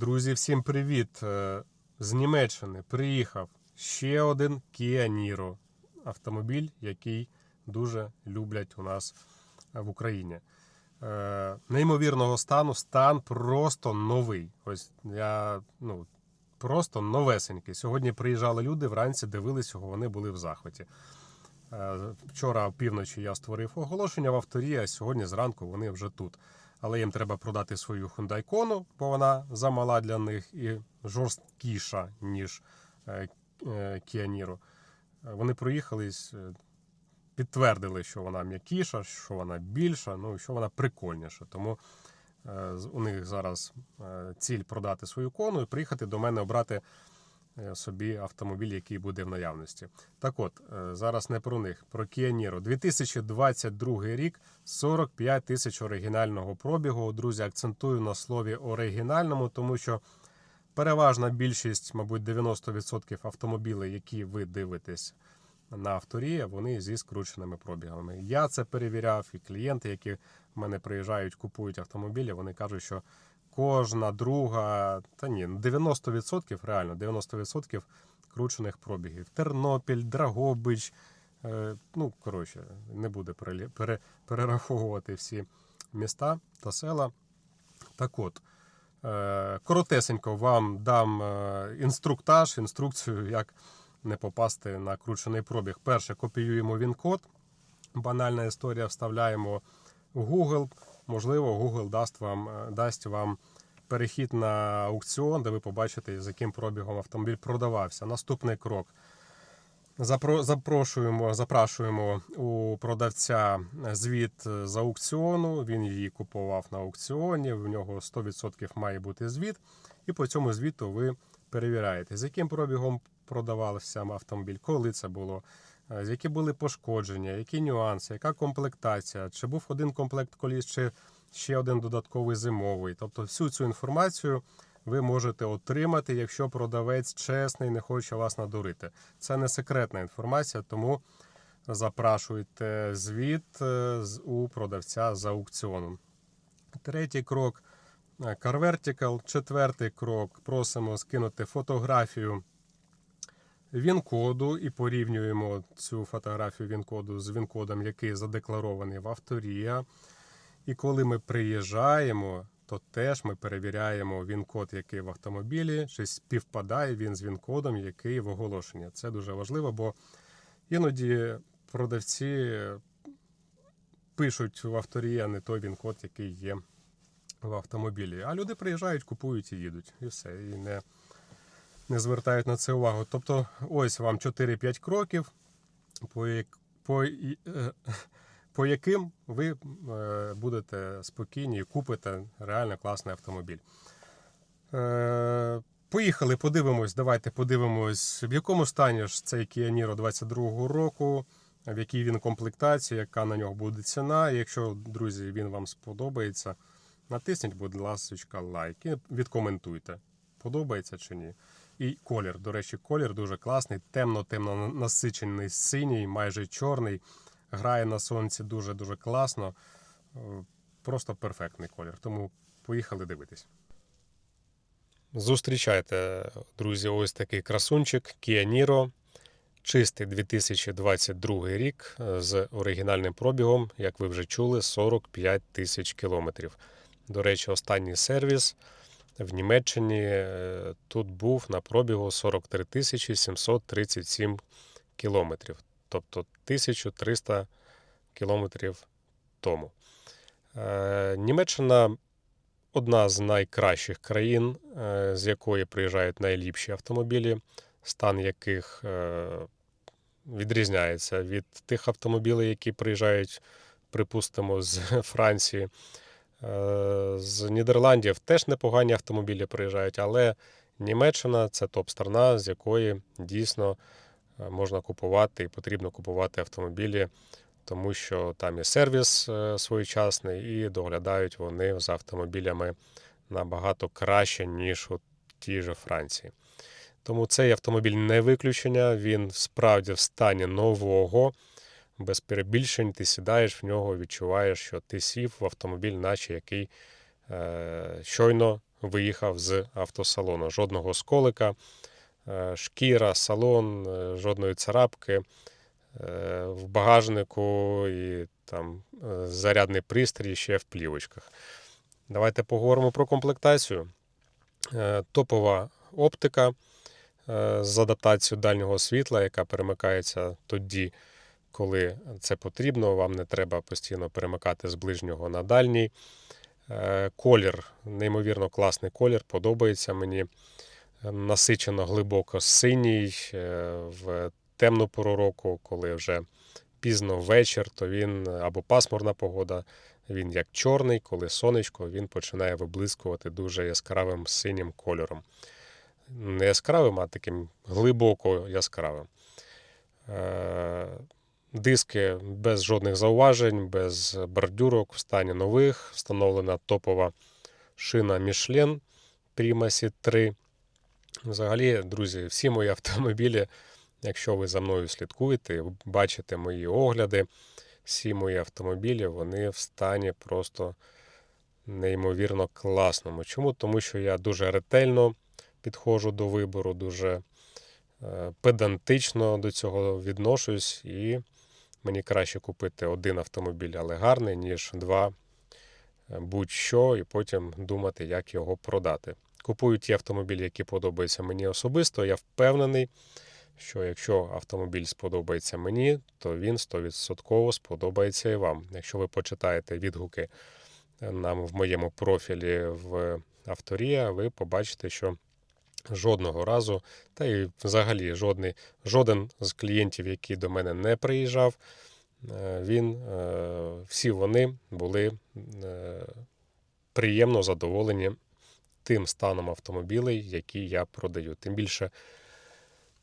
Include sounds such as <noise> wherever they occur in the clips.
Друзі, всім привіт! Е, З Німеччини приїхав ще один Kia Niro. Автомобіль, який дуже люблять у нас е, в Україні. Е, Неймовірного стану, стан просто новий. Ось я ну, просто новесенький. Сьогодні приїжджали люди, вранці дивились його, вони були в захваті. Вчора півночі я створив оголошення в авторі, а сьогодні зранку вони вже тут. Але їм треба продати свою Hyundai Kona, бо вона замала для них і жорсткіша, ніж е, е, Kia Niro. Е, Вони проїхались, е, підтвердили, що вона м'якіша, що вона більша, ну що вона прикольніша. Тому у них зараз ціль продати свою кону і приїхати до мене обрати собі автомобіль, який буде в наявності. Так от, е, зараз не про них, про Kia Niro. 2022 рік, 45 тисяч оригінального пробігу. Друзі, акцентую на слові оригінальному, тому що переважна більшість, мабуть, 90% автомобілів, які ви дивитесь на авторі, вони зі скрученими пробігами. Я це перевіряв, і клієнти, які в мене приїжджають, купують автомобілі, вони кажуть, що кожна друга, та ні, 90% реально 90% кручених пробігів. Тернопіль, Драгобич. е, Ну, коротше, не пере- перераховувати всі міста та села. Так от, е, коротесенько вам дам е, інструктаж, інструкцію, як не попасти на кручений пробіг. Перше, копіюємо він-код. Банальна історія, вставляємо в Google. Можливо, Google дасть вам, е, дасть вам перехід на аукціон, де ви побачите, з яким пробігом автомобіль продавався. Наступний крок. Запро- Запрошуємо, запрашуємо у продавця звіт з аукціону. Він її купував на аукціоні. В нього 100% має бути звіт. І по цьому звіту ви перевіряєте, з яким пробігом продавався автомобіль, коли це було, які були пошкодження, які нюанси, яка комплектація, чи був один комплект коліс, чи ще один додатковий зимовий. Тобто всю цю інформацію ви можете отримати, якщо продавець чесний, не хоче вас надурити. Це не секретна інформація, тому запрашуйте звіт е, у продавця за аукціоном. Третій крок е, Car Vertical. Четвертий крок просимо скинути фотографію він-коду і порівнюємо цю фотографію він-коду з він-кодом, який задекларований в авторія. І коли ми приїжджаємо, то теж ми перевіряємо він-код, який в автомобілі, чи співпадає він з він-кодом, який в оголошенні. Це дуже важливо, бо іноді продавці пишуть в авторія не той він-код, який є в автомобілі. А люди приїжджають, купують і їдуть. І все. І не, не звертають на це увагу. Тобто, ось вам 4-5 кроків, по, по, е, по яким ви е, будете спокійні і купите реально класний автомобіль. Е, Поїхали, подивимось. Давайте подивимось, в якому стані ж цей Kia Niro 22-го року, в якій він комплектації, яка на нього буде ціна. Якщо, друзі, він вам сподобається, натисніть, будь ласка, лайк відкоментуйте, подобається чи ні. І колір, до речі, колір дуже класний, темно-темно насичений, синій, майже чорний. Грає на сонці дуже-дуже класно. Е, Просто перфектний колір. Тому поїхали дивитись. Зустрічайте, друзі, ось такий красунчик Kia Niro. Чистий 2022 рік е, з оригінальним пробігом, як ви вже чули, 45 тисяч кілометрів. До речі, останній сервіс в Німеччині е, тут був на пробігу 43 тисячі 737 кілометрів, тобто 1300 кілометрів тому. Е, Німеччина одна з найкращих країн, е, з якої приїжджають найліпші автомобілі, стан яких відрізняється від тих автомобілів, які приїжджають, припустимо, з <laughs> Франції. Е, З Нідерландів теж непогані автомобілі приїжджають, але Німеччина це топ-страна, з якої дійсно е, можна купувати і потрібно купувати автомобілі, тому що там і сервіс е, своєчасний, і доглядають вони за автомобілями набагато краще, ніж у тій же Франції. Тому цей автомобіль не виключення, він справді в стані нового, без перебільшень. Ти сідаєш в нього, відчуваєш, що ти сів в автомобіль, наче який е, щойно виїхав з автосалону. Жодного сколика, е, шкіра, салон, е, жодної царапки е, в багажнику і там е, зарядний пристрій ще в плівочках. Давайте поговоримо про комплектацію. Е, Топова оптика з адаптацією дальнього світла, яка перемикається тоді, коли це потрібно. Вам не треба постійно перемикати з ближнього на дальній. Е, Колір, неймовірно класний колір, подобається мені. Е, Насичено глибоко синій е, в темну пору року, коли вже пізно вечір, то він або пасмурна погода, він як чорний, коли сонечко, він починає виблискувати дуже яскравим синім кольором. Не яскравим, а таким глибоко яскравим. Диски без жодних зауважень, без бордюрок в стані нових. Встановлена топова шина Michelin Primacy 3. Взагалі, друзі, всі мої <laughs> автомобілі, якщо ви за мною слідкуєте, бачите мої огляди, всі мої автомобілі, вони в стані просто неймовірно класному. Чому? Тому що я дуже ретельно підходжу до вибору, дуже е, педантично до цього відношусь, і мені краще купити один автомобіль, але гарний, ніж два е, будь-що, і потім думати, як його продати. Купую ті автомобілі, які подобаються мені особисто. Я впевнений, що якщо автомобіль сподобається мені, то він 100% сподобається і вам. Якщо ви почитаєте відгуки е, нам в моєму профілі в Авторія, ви побачите, що жодного разу, та й взагалі жодний, жоден з клієнтів, який до мене не приїжджав, е, він, е, всі вони були е, приємно задоволені тим станом автомобілей, які я продаю. Тим більше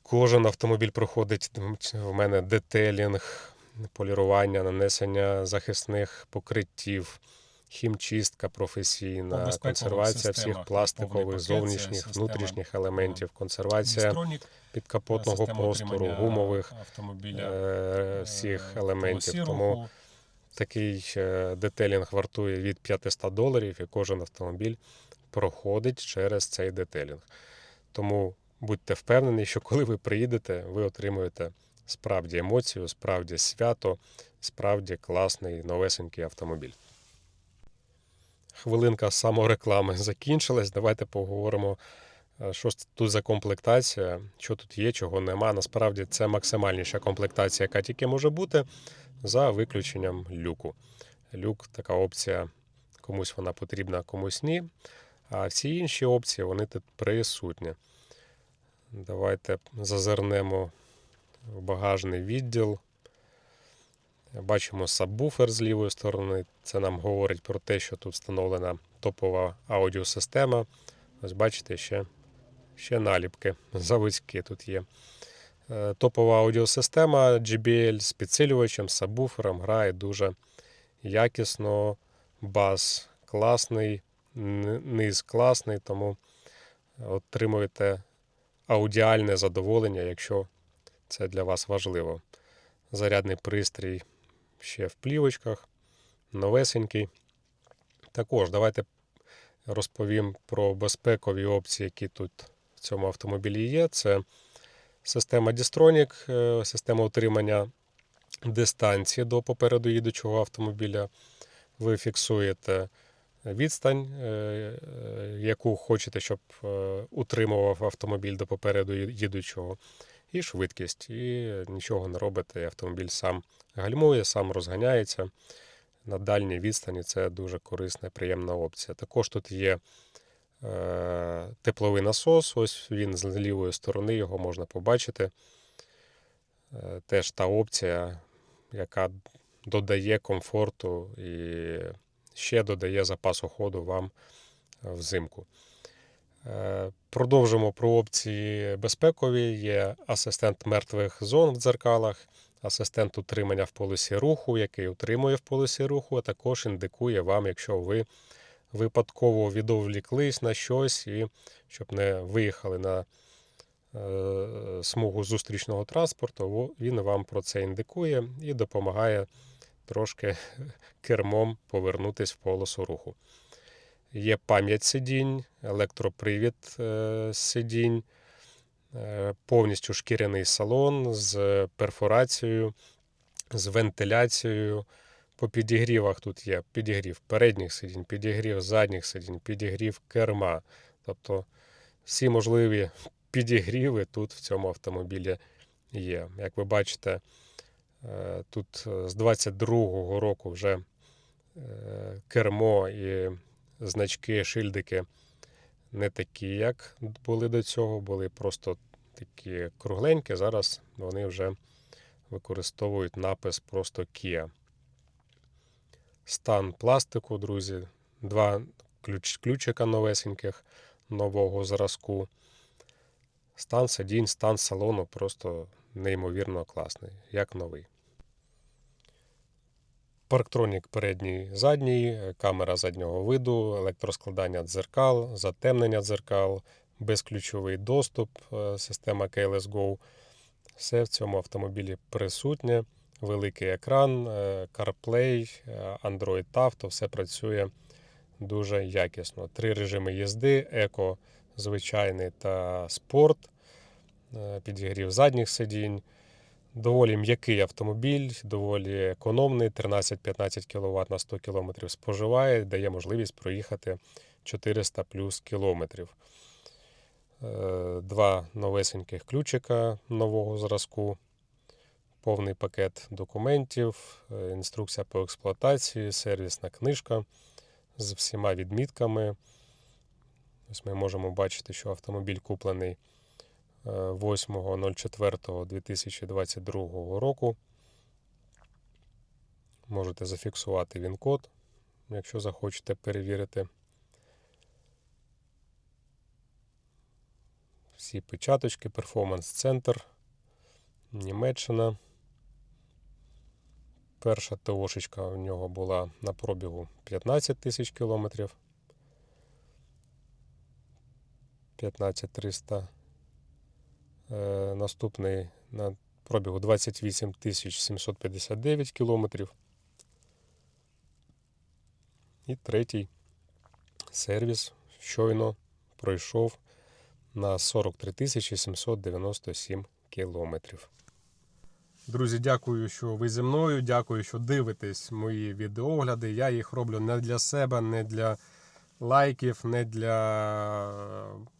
кожен автомобіль проходить в мене детелінг, полірування, нанесення захисних покриттів, хімчистка професійна, консервація всіх пластикових, зовнішніх, система, внутрішніх елементів, консервація Дістронік, підкапотного простору, гумових е, всіх елементів. Тому такий е, детелінг вартує від 500 доларів, і кожен автомобіль проходить через цей детелінг. Тому будьте впевнені, що коли ви приїдете, ви отримуєте справді емоцію, справді свято, справді класний новесенький автомобіль. Хвилинка самореклами закінчилась. Давайте поговоримо, е, що тут за комплектація, що тут є, чого нема. Насправді це максимальніша комплектація, яка тільки може бути, за виключенням люку. Люк така опція, комусь вона потрібна, комусь ні. А всі інші опції вони тут присутні. Давайте зазирнемо в багажний відділ. Бачимо сабвуфер з лівої сторони. Це нам говорить про те, що тут встановлена топова аудіосистема. Ось бачите, ще, ще наліпки <laughs> заводські тут є. Е, Топова аудіосистема JBL з підсилювачем, сабвуфером грає дуже якісно, бас класний, низ класний, тому отримуєте аудіальне задоволення, якщо це для вас важливо. Зарядний пристрій ще в плівочках, новесенький. Також давайте розповім про безпекові опції, які тут в цьому автомобілі є. Це система Distronic, е, система утримання дистанції до попереду їдучого автомобіля. Ви фіксуєте відстань, е, е, яку хочете, щоб утримував автомобіль до попереду їдучого, і швидкість. І нічого не робите, автомобіль сам гальмує, сам розганяється. На дальній відстані це дуже корисна приємна опція. Також тут є е, тепловий насос, ось він з лівої сторони, його можна побачити. Е, теж та опція, яка додає комфорту і ще додає запасу ходу вам взимку. Е, Продовжимо про опції безпекові. Є асистент мертвих зон в дзеркалах, асистент утримання в полосі руху, який утримує в полосі руху, а також індикує вам, якщо ви випадково відволіклись на щось, і щоб не виїхали на е, смугу зустрічного транспорту, він вам про це індикує і допомагає трошки <laughs> кермом повернутись в полосу руху. Є пам'ять сидінь, електропривід е, сидінь, е, повністю шкіряний салон з перфорацією, з вентиляцією. По підігрівах тут є підігрів передніх сидінь, підігрів задніх сидінь, підігрів керма. Тобто всі можливі підігріви тут в цьому автомобілі є. Як ви бачите, е, тут з 22-го року вже кермо і значки, шильдики не такі, як були до цього, були просто такі кругленькі. Зараз вони вже використовують напис просто Kia. Стан пластику, друзі, два ключ, ключика новесеньких нового зразку. Стан сидінь, стан салону просто неймовірно класний, як новий. Парктронік передній задній, камера заднього виду, електроскладання дзеркал, затемнення дзеркал, безключовий доступ, е, система Keyless Go. Все в цьому автомобілі присутнє. Великий екран, е, CarPlay, е, Android Auto, все працює дуже якісно. Три режими їзди: еко, звичайний та спорт, підігрів задніх сидінь. Доволі м'який автомобіль, доволі економний, 13-15 кВт на 100 км споживає, дає можливість проїхати 400 плюс кілометрів. Е, Два новесеньких ключика нового зразку, повний пакет документів, е, інструкція по експлуатації, сервісна книжка з всіма відмітками. Ось ми можемо бачити, що автомобіль куплений 8.04.2022 року. Можете зафіксувати він-код, якщо захочете перевірити. Всі печаточки, перформанс-центр, Німеччина. Перша ТОшечка у нього була на пробігу 15 тисяч кілометрів. 15300. Е, наступний на пробігу 28 759 кілометрів. І третій сервіс щойно пройшов на 43 797 кілометрів. Друзі, дякую, що ви зі мною. Дякую, що дивитесь мої відеогляди. Я їх роблю не для себе, не для лайків, не для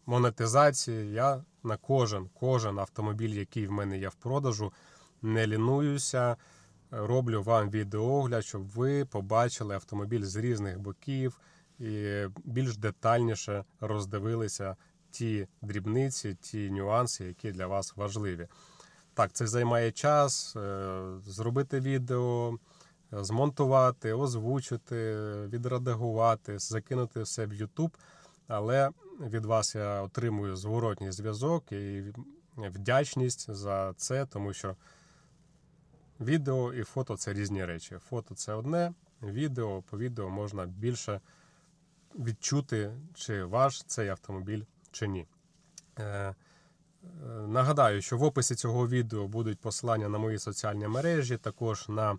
монетизації. Я на кожен, кожен автомобіль, який в мене є в продажу, не лінуюся. Роблю вам відеогляд, щоб ви побачили автомобіль з різних боків і більш детальніше роздивилися ті дрібниці, ті нюанси, які для вас важливі. Так, це займає час е, зробити відео, змонтувати, озвучити, відредагувати, закинути все в YouTube. Але від вас я отримую зворотній зв'язок і вдячність за це, тому що відео і фото це різні речі. Фото це одне, відео по відео можна більше відчути, чи ваш цей автомобіль, чи ні. Е, Нагадаю, що в описі цього відео будуть посилання на мої соціальні мережі, також на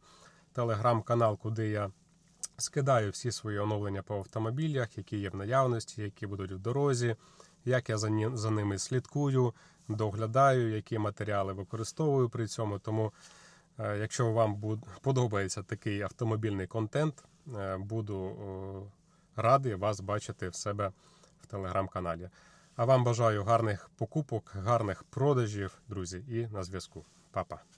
телеграм-канал, куди я скидаю всі свої оновлення по автомобілях, які є в наявності, які будуть в дорозі, як я за, ними слідкую, доглядаю, які матеріали використовую при цьому. Тому, е, якщо вам подобається такий автомобільний контент, е, буду радий вас бачити в себе в телеграм-каналі. А вам бажаю гарних покупок, гарних продажів, друзі, і на зв'язку. Па-па.